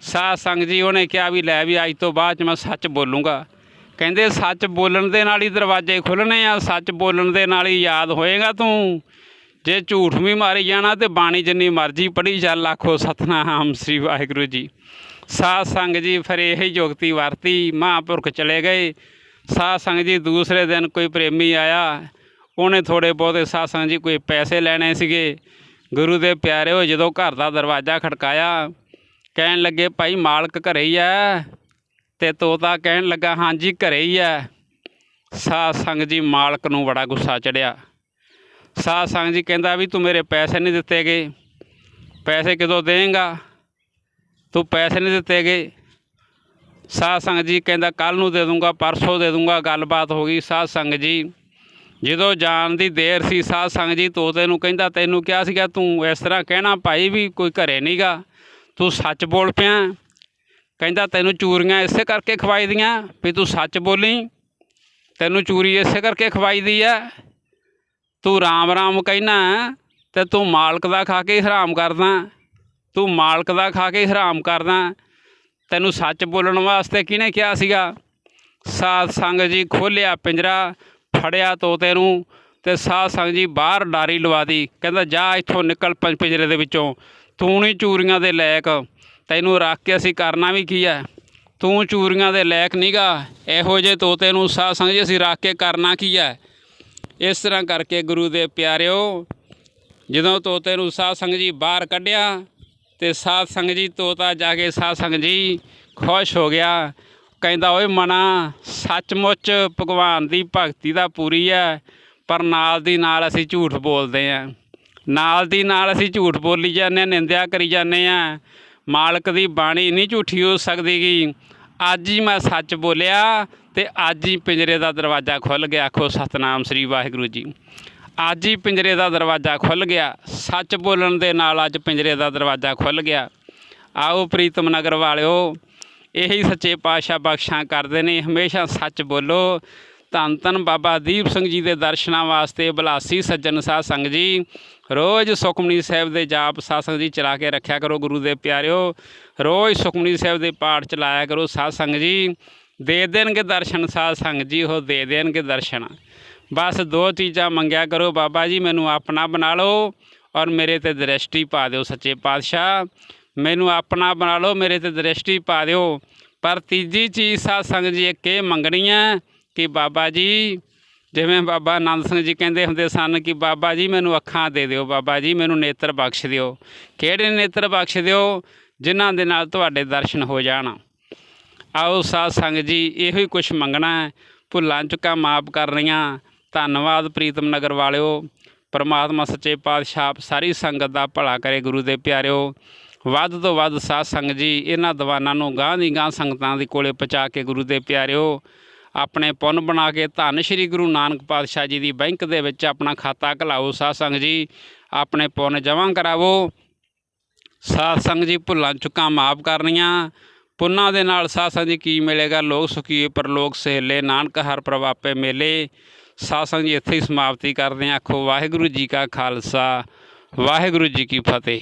ਸਾਧ ਸੰਗ ਜੀ, ਉਹਨੇ ਕਿਹਾ ਵੀ ਲੈ ਵੀ ਅੱਜ ਤੋਂ ਬਾਅਦ ਚ ਮੈਂ ਸੱਚ ਬੋਲੂੰਗਾ। ਕਹਿੰਦੇ, ਸੱਚ ਬੋਲਣ ਦੇ ਨਾਲ ਹੀ ਦਰਵਾਜ਼ੇ ਖੁੱਲਣੇ ਆ, ਸੱਚ ਬੋਲਣ ਦੇ ਨਾਲ ਹੀ ਯਾਦ ਹੋਏਗਾ ਤੂੰ। ਜੇ ਝੂਠ ਵੀ ਮਾਰੀ ਜਾਣਾ ਤੇ ਬਾਣੀ ਜਿੰਨੀ ਮਰਜ਼ੀ ਪੜ੍ਹੀ ਚੱਲ ਆਖੋ ਸਤਨਾਮ ਸ੍ਰੀ ਵਾਹਿਗੁਰੂ ਜੀ। ਸਾਧ ਸੰਗ ਜੀ, ਫਿਰ ਇਹੀ ਯੁਗਤੀ ਵਰਤੀ, ਮਹਾਂਪੁਰਖ ਚਲੇ ਗਏ। ਸਾਧ ਸੰਗ ਜੀ, ਦੂਸਰੇ ਦਿਨ ਕੋਈ ਪ੍ਰੇਮੀ ਆਇਆ। ਉਹਨੇ ਥੋੜੇ ਬਹੁਤੇ ਸਾਧ ਸੰਗ ਜੀ, ਕੋਈ ਪੈਸੇ ਲੈਣੇ ਸੀਗੇ। ਗੁਰੂ ਦੇ ਪਿਆਰਿਓ ਜਦੋਂ ਘਰ ਦਾ ਦਰਵਾਜ਼ਾ ਖੜਕਾਇਆ, ਕਹਿਣ ਲੱਗੇ, ਭਾਈ ਮਾਲਕ ਘਰੇ ਹੀ ਆ? ਤੇ ਤੋਤਾ ਕਹਿਣ ਲੱਗਾ ਹਾਂਜੀ ਘਰੇ ਹੀ ਆ। ਸਾਧ ਸੰਗ ਜੀ ਮਾਲਕ ਨੂੰ ਬੜਾ ਗੁੱਸਾ ਚੜਿਆ। ਸਾਧ ਸੰਗ ਜੀ ਕਹਿੰਦਾ ਵੀ, ਤੂੰ ਮੇਰੇ ਪੈਸੇ ਨਹੀਂ ਦਿੱਤੇ ਗਏ। ਪੈਸੇ ਕਿਦੋਂ ਦੇਂਗਾ? ਤੂੰ ਪੈਸੇ ਨਹੀਂ ਦਿੱਤੇ ਗਏ। ਸਾਧ ਸੰਗ ਜੀ ਕਹਿੰਦਾ ਕੱਲ ਨੂੰ ਦੇ ਦੂੰਗਾ, ਪਰਸੋਂ ਦੇ ਦੂੰਗਾ, ਗੱਲਬਾਤ ਹੋ ਗਈ। ਸਾਧ ਸੰਗ ਜੀ ਜਦੋਂ ਜਾਣ ਦੀ ਦੇਰ ਸੀ, ਸਾਧ ਸੰਗ ਜੀ ਤੋਤੇ ਨੂੰ ਕਹਿੰਦਾ, ਤੈਨੂੰ ਕਿਹਾ ਸੀਗਾ ਤੂੰ ਇਸ ਤਰ੍ਹਾਂ ਕਹਿਣਾ ਭਾਈ ਵੀ ਕੋਈ ਘਰੇ ਨਹੀਂਗਾ ਤੂੰ ਸੱਚ ਬੋਲ ਪਿਆ। ਕਹਿੰਦਾ, ਤੈਨੂੰ ਚੂਰੀਆਂ ਇਸੇ ਕਰਕੇ ਖਵਾਈ ਦੀਆਂ ਵੀ ਤੂੰ ਸੱਚ ਬੋਲੀ। ਤੈਨੂੰ ਚੂਰੀ ਇਸੇ ਕਰਕੇ ਖਵਾਈ ਦੀ ਆ। ਤੂੰ ਰਾਮ ਰਾਮ ਕਹਿਣਾ ਤੇ ਤੂੰ ਮਾਲਕ ਦਾ ਖਾ ਕੇ ਹਰਾਮ ਕਰਦਾ। ਤੂੰ ਮਾਲਕ ਦਾ ਖਾ ਕੇ ਹਰਾਮ ਕਰਦਾ। ਤੈਨੂੰ ਸੱਚ ਬੋਲਣ ਵਾਸਤੇ ਕਿਹਨੇ ਕਿਹਾ ਸੀਗਾ? ਸਾਧ ਸੰਗ ਜੀ ਖੋਲਿਆ ਪਿੰਜਰਾ। ਫੜਿਆ ਤੋਤੇ ਨੂੰ ਤੇ ਸਾਧ ਸੰਗ ਜੀ ਬਾਹਰ ਡਾਰੀ ਲਵਾ ਦੀ। ਕਹਿੰਦਾ, ਜਾ ਇੱਥੋਂ ਨਿਕਲ ਪੰਜ ਪਿੰਜਰੇ ਦੇ ਵਿੱਚੋਂ। ਤੂੰ ਨਹੀਂ ਚੂਰੀਆਂ ਦੇ ਲਾਇਕ ਤੈਨੂੰ ਰੱਖ ਕੇ ਅਸੀਂ ਕਰਨਾ ਵੀ ਕੀ ਹੈ ਤੂੰ ਚੂਰੀਆਂ ਦੇ ਲਾਇਕ ਨਹੀਂਗਾ ਇਹੋ ਜਿਹੇ ਤੋਤੇ ਨੂੰ ਸਾਧ ਸੰਗ ਜੀ ਅਸੀਂ ਰੱਖ ਕੇ ਕਰਨਾ ਕੀ ਹੈ ਇਸ ਤਰ੍ਹਾਂ ਕਰਕੇ ਗੁਰੂ ਦੇ ਪਿਆਰਿਓ, ਜਦੋਂ ਤੋਤੇ ਨੂੰ ਸਾਧ ਸੰਗ ਜੀ ਬਾਹਰ ਕੱਢਿਆ ਤੇ ਸਾਧ ਸੰਗ ਜੀ ਤੋਤਾ ਜਾ ਕੇ ਸਾਧ ਸੰਗ ਜੀ ਖੁਸ਼ ਹੋ ਗਿਆ। ਕਹਿੰਦਾ ਓਏ ਮਨਾ, ਸੱਚਮੁੱਚ ਭਗਵਾਨ ਦੀ ਭਗਤੀ ਦਾ ਪੂਰੀ ਹੈ ਪਰ ਨਾਲ ਦੀ ਨਾਲ ਅਸੀਂ ਝੂਠ ਬੋਲਦੇ ਆਂ ਨਾਲ ਦੀ ਨਾਲ ਅਸੀਂ ਝੂਠ ਬੋਲੀ ਜਾਂਦੇ ਹਾਂ, ਨਿੰਦਿਆ ਕਰੀ ਜਾਂਦੇ ਆ ਮਾਲਕ ਦੀ ਬਾਣੀ ਨਹੀਂ ਝੂਠੀ ਹੋ ਸਕਦੀ ਗੀ। ਅੱਜ ਹੀ ਮੈਂ ਸੱਚ ਬੋਲਿਆ ਤੇ ਅੱਜ ਹੀ ਪਿੰਜਰੇ ਦਾ ਦਰਵਾਜ਼ਾ ਖੁੱਲ ਗਿਆ, ਆਖੋ ਸਤਨਾਮ ਸ੍ਰੀ ਵਾਹਿਗੁਰੂ ਜੀ। ਅੱਜ ਹੀ ਪਿੰਜਰੇ ਦਾ ਦਰਵਾਜ਼ਾ ਖੁੱਲ ਗਿਆ, ਸੱਚ ਬੋਲਣ ਦੇ ਨਾਲ ਅੱਜ ਪਿੰਜਰੇ ਦਾ ਦਰਵਾਜ਼ਾ ਖੁੱਲ ਗਿਆ। ਆਓ ਪ੍ਰੀਤਮ ਨਗਰ ਵਾਲਿਓ ਇਹੀ ਸੱਚੇ ਪਾਤਸ਼ਾਹ ਬਖਸ਼ਾਂ ਕਰਦੇ ਨੇ। ਹਮੇਸ਼ਾ ਸੱਚ ਬੋਲੋ। ਧੰਨ ਧੰਨ ਬਾਬਾ ਦੀਪ ਸਿੰਘ ਜੀ ਦੇ ਦਰਸ਼ਨਾਂ ਵਾਸਤੇ ਬਲਾਸੀ ਸੱਜਣ ਸਾਧ ਸੰਗ ਜੀ। ਰੋਜ਼ ਸੁਖਮਨੀ ਸਾਹਿਬ ਦੇ ਜਾਪ ਸਾਧ ਸੰਗ ਜੀ ਚਲਾ ਕੇ ਰੱਖਿਆ ਕਰੋ ਗੁਰੂ ਦੇ ਪਿਆਰਿਓ। ਰੋਜ਼ ਸੁਖਮਨੀ ਸਾਹਿਬ ਦੇ ਪਾਠ ਚਲਾਇਆ ਕਰੋ ਸਾਧ ਸੰਗ ਜੀ। ਦੇ ਦੇਣਗੇ ਦਰਸ਼ਨ ਸਾਧ ਸੰਗ ਜੀ, ਉਹ ਦੇ ਦੇਣਗੇ ਦਰਸ਼ਨ। ਬਸ ਦੋ ਚੀਜ਼ਾਂ ਮੰਗਿਆ ਕਰੋ ਬਾਬਾ ਜੀ, ਮੈਨੂੰ ਆਪਣਾ ਬਣਾ ਲਓ ਔਰ ਮੇਰੇ ਤੇ ਦ੍ਰਿਸ਼ਟੀ ਪਾ ਦਿਓ ਸੱਚੇ ਪਾਤਸ਼ਾਹ। ਮੈਨੂੰ ਆਪਣਾ ਬਣਾ ਲਓ, ਮੇਰੇ ਤੇ ਦ੍ਰਿਸ਼ਟੀ ਪਾ ਦਿਓ। ਪਰ ਤੀਜੀ ਚੀਜ਼ ਸਾਧ ਸੰਗ ਜੀ, ਇੱਕ ਇਹ ਮੰਗਣੀ ਹੈ ਕਿ ਬਾਬਾ ਜੀ, ਜਿਵੇਂ ਬਾਬਾ ਆਨੰਦ ਸਿੰਘ ਜੀ ਕਹਿੰਦੇ ਹੁੰਦੇ ਸਨ ਕਿ ਬਾਬਾ ਜੀ ਮੈਨੂੰ ਅੱਖਾਂ ਦੇ ਦਿਓ, ਬਾਬਾ ਜੀ ਮੈਨੂੰ ਨੇਤਰ ਬਖਸ਼ ਦਿਓ। ਕਿਹੜੇ ਨੇਤਰ ਬਖਸ਼ ਦਿਓ? ਜਿਨ੍ਹਾਂ ਦੇ ਨਾਲ ਤੁਹਾਡੇ ਦਰਸ਼ਨ ਹੋ ਜਾਣ। ਆਓ ਸਾਧ ਸੰਗ ਜੀ, ਇਹੋ ਹੀ ਕੁਝ ਮੰਗਣਾ ਹੈ। ਭੁੱਲਾਂ ਚੁੱਕਾਂ ਮਾਫ ਕਰ ਰਹੀਆਂ। ਧੰਨਵਾਦ ਪ੍ਰੀਤਮ ਨਗਰ ਵਾਲਿਓ। ਪਰਮਾਤਮਾ ਸੱਚੇ ਪਾਤਸ਼ਾਹ, ਸਾਰੀ ਸੰਗਤ ਦਾ ਭਲਾ ਕਰੇ ਗੁਰੂ ਦੇ ਪਿਆਰਿਓ। ਵੱਧ ਤੋਂ ਵੱਧ ਸਾਧ ਸੰਗ ਜੀ, ਇਹਨਾਂ ਦੀਵਾਨਾਂ ਨੂੰ ਗਾਂ ਦੀ ਗਾਂ ਸੰਗਤਾਂ ਦੇ ਕੋਲੇ ਪਹੁੰਚਾ ਕੇ ਗੁਰੂ ਦੇ ਪਿਆਰਿਓ, ਆਪਣੇ ਪੁੰਨ ਬਣਾ ਕੇ ਧੰਨ ਸ਼੍ਰੀ ਗੁਰੂ ਨਾਨਕ ਪਾਤਸ਼ਾਹ ਜੀ ਦੀ ਬੈਂਕ ਦੇ ਵਿੱਚ ਆਪਣਾ ਖਾਤਾ ਘਲਾਓ, ਸਾਧ ਸੰਗ ਜੀ, ਆਪਣੇ ਪੁੰਨ ਜਮ੍ਹਾਂ ਕਰਾਵੋ। ਸਾਧ ਸੰਗ ਜੀ, ਭੁੱਲਾਂ ਚੁੱਕਾਂ ਮਾਫ ਕਰਨੀਆਂ। ਪੁੰਨਾਂ ਦੇ ਨਾਲ ਸਾਧ ਸੰਗ ਜੀ ਕੀ ਮਿਲੇਗਾ? ਲੋਕ ਸੁਖੀਏ ਪਰਲੋਕ ਸਹੇਲੇ, ਨਾਨਕ ਹਰ ਪ੍ਰਵਾਪੇ ਮੇਲੇ। ਸਾਧ ਸੰਗ ਜੀ, ਇੱਥੇ ਹੀ ਸਮਾਪਤੀ ਕਰਦੇ ਹਾਂ। ਆਖੋ ਵਾਹਿਗੁਰੂ ਜੀ ਕਾ ਖਾਲਸਾ, ਵਾਹਿਗੁਰੂ ਜੀ ਕੀ ਫਤਿਹ।